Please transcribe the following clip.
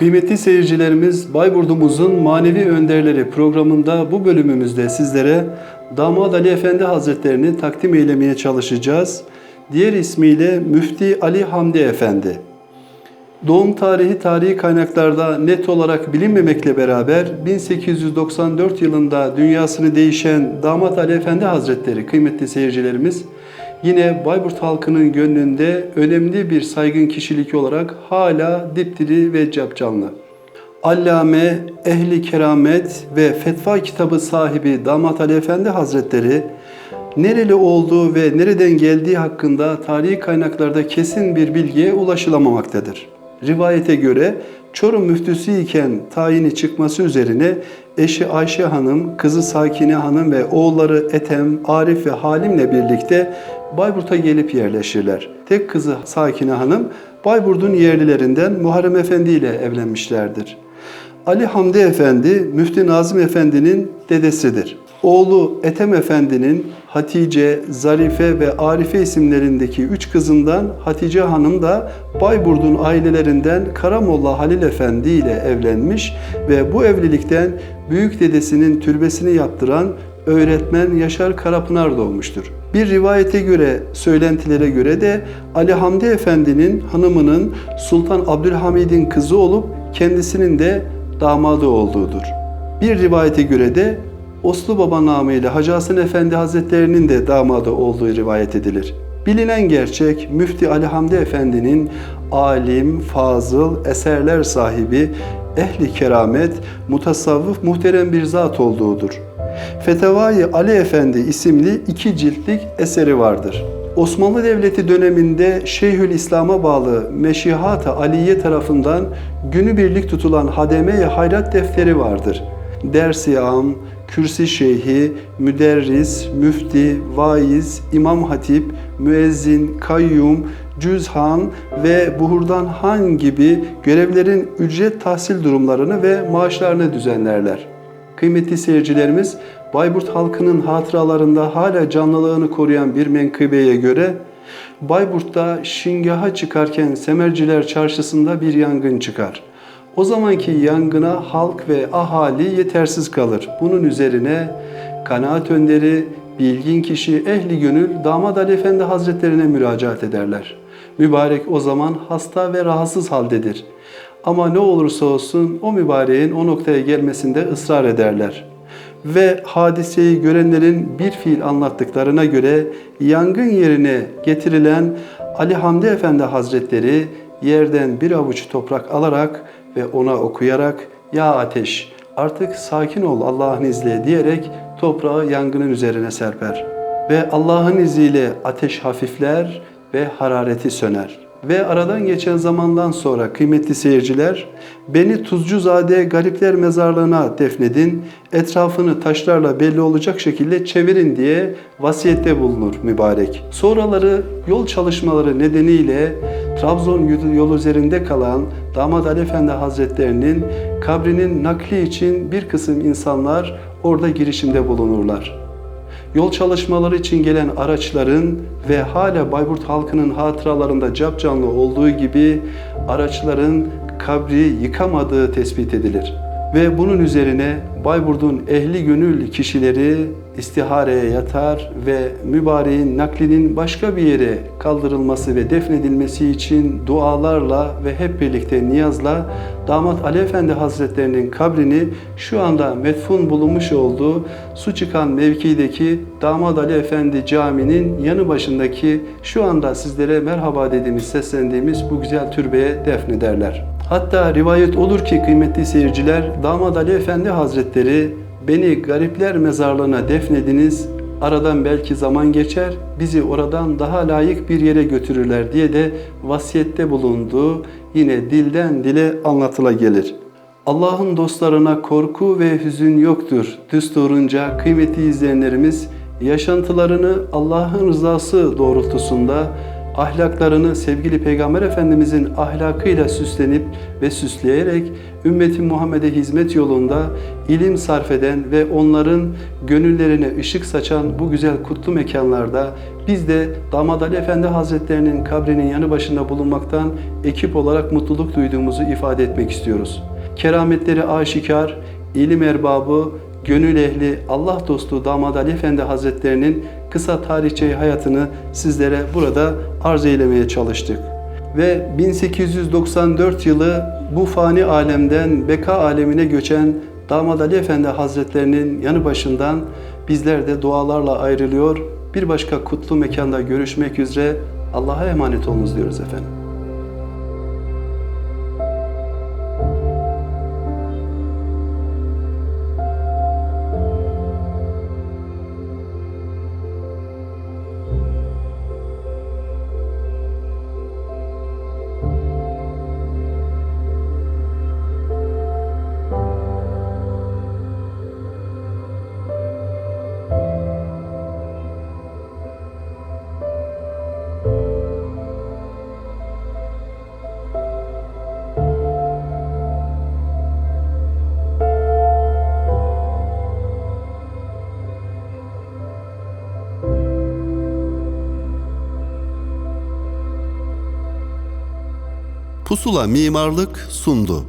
Kıymetli seyircilerimiz, Bayburt'umuzun manevi önderleri programında bu bölümümüzde sizlere Damat Ali Efendi Hazretlerini takdim eylemeye çalışacağız. Diğer ismiyle Müfti Ali Hamdi Efendi. Doğum tarihi tarihi kaynaklarda net olarak bilinmemekle beraber 1894 yılında dünyasını değişen Damat Ali Efendi Hazretleri kıymetli seyircilerimiz yine Bayburt halkının gönlünde önemli bir saygın kişilik olarak hala dipdiri ve capcanlı. Allame, ehli keramet ve fetva kitabı sahibi Damat Ali Efendi Hazretleri nereli olduğu ve nereden geldiği hakkında tarihi kaynaklarda kesin bir bilgiye ulaşılamamaktadır. Rivayete göre Çorum müftüsü iken tayini çıkması üzerine eşi Ayşe Hanım, kızı Sakine Hanım ve oğulları Ethem, Arif ve Halim'le birlikte Bayburt'a gelip yerleşirler. Tek kızı Sakine Hanım Bayburt'un yerlilerinden Muharrem Efendi ile evlenmişlerdir. Ali Hamdi Efendi, Müftü Nazım Efendi'nin dedesidir. Oğlu Ethem Efendi'nin Hatice, Zarife ve Arife isimlerindeki üç kızından Hatice Hanım da Bayburt'un ailelerinden Karamolla Halil Efendi ile evlenmiş ve bu evlilikten büyük dedesinin türbesini yaptıran öğretmen Yaşar Karapınar doğmuştur. Bir rivayete göre, söylentilere göre de Ali Hamdi Efendi'nin hanımının Sultan Abdülhamid'in kızı olup kendisinin de damadı olduğudur. Bir rivayete göre de Oslu Baba namıyla Hacı Hasan Efendi Hazretlerinin de damadı olduğu rivayet edilir. Bilinen gerçek Müfti Ali Hamdi Efendi'nin alim, fazıl, eserler sahibi, ehli keramet, mutasavvıf muhterem bir zat olduğudur. Fetevai Ali Efendi isimli iki ciltlik eseri vardır. Osmanlı Devleti döneminde Şeyhül İslam'a bağlı Meşihat-ı Aliye tarafından günübirlik tutulan Hademe-i Hayrat defteri vardır. Dersi am, kürsi şeyhi, müderris, müfti, vaiz, imam hatip, müezzin, kayyum, cüzhan ve buhurdan han gibi görevlerin ücret tahsil durumlarını ve maaşlarını düzenlerler. Kıymetli seyircilerimiz, Bayburt halkının hatıralarında hala canlılığını koruyan bir menkıbeye göre Bayburt'ta şingaha çıkarken Semerciler Çarşısı'nda bir yangın çıkar. O zamanki yangına halk ve ahali yetersiz kalır. Bunun üzerine kanaat önderi, bilgin kişi, ehli gönül Damat Ali Efendi Hazretlerine müracaat ederler. Mübarek o zaman hasta ve rahatsız haldedir. Ama ne olursa olsun o mübareğin o noktaya gelmesinde ısrar ederler. Ve hadiseyi görenlerin bir fiil anlattıklarına göre yangın yerine getirilen Ali Hamdi Efendi Hazretleri yerden bir avuç toprak alarak ve ona okuyarak ya ateş artık sakin ol Allah'ın izniyle diyerek toprağı yangının üzerine serper. Ve Allah'ın izniyle ateş hafifler ve harareti söner. Ve aradan geçen zamandan sonra kıymetli seyirciler, beni Tuzcuzade Garipler Mezarlığı'na defnedin, etrafını taşlarla belli olacak şekilde çevirin diye vasiyette bulunur mübarek. Sonraları yol çalışmaları nedeniyle Trabzon yolu üzerinde kalan Damat Ali Efendi Hazretlerinin kabrinin nakli için bir kısım insanlar orada girişimde bulunurlar yol çalışmaları için gelen araçların ve hala Bayburt halkının hatıralarında capcanlı olduğu gibi araçların kabri yıkamadığı tespit edilir. Ve bunun üzerine Bayburt'un ehli gönül kişileri istihareye yatar ve mübareğin naklinin başka bir yere kaldırılması ve defnedilmesi için dualarla ve hep birlikte niyazla Damat Ali Efendi Hazretlerinin kabrini şu anda metfun bulunmuş olduğu su çıkan mevkideki Damat Ali Efendi Camii'nin yanı başındaki şu anda sizlere merhaba dediğimiz, seslendiğimiz bu güzel türbeye defnederler. Hatta rivayet olur ki kıymetli seyirciler, Damat Ali Efendi Hazretleri beni garipler mezarlığına defnediniz, aradan belki zaman geçer, bizi oradan daha layık bir yere götürürler diye de vasiyette bulunduğu yine dilden dile anlatıla gelir. Allah'ın dostlarına korku ve hüzün yoktur. Düsturunca kıymetli izleyenlerimiz yaşantılarını Allah'ın rızası doğrultusunda ahlaklarını sevgili Peygamber Efendimizin ahlakıyla süslenip ve süsleyerek ümmeti Muhammed'e hizmet yolunda ilim sarf eden ve onların gönüllerine ışık saçan bu güzel kutlu mekanlarda biz de Damat Ali Efendi Hazretlerinin kabrinin yanı başında bulunmaktan ekip olarak mutluluk duyduğumuzu ifade etmek istiyoruz. Kerametleri aşikar, ilim erbabı, gönül ehli, Allah dostu Damat Ali Efendi Hazretlerinin kısa tarihçe hayatını sizlere burada arz eylemeye çalıştık. Ve 1894 yılı bu fani alemden beka alemine göçen Damat Ali Efendi Hazretlerinin yanı başından bizler de dualarla ayrılıyor. Bir başka kutlu mekanda görüşmek üzere Allah'a emanet olunuz diyoruz efendim. Pusula Mimarlık sundu.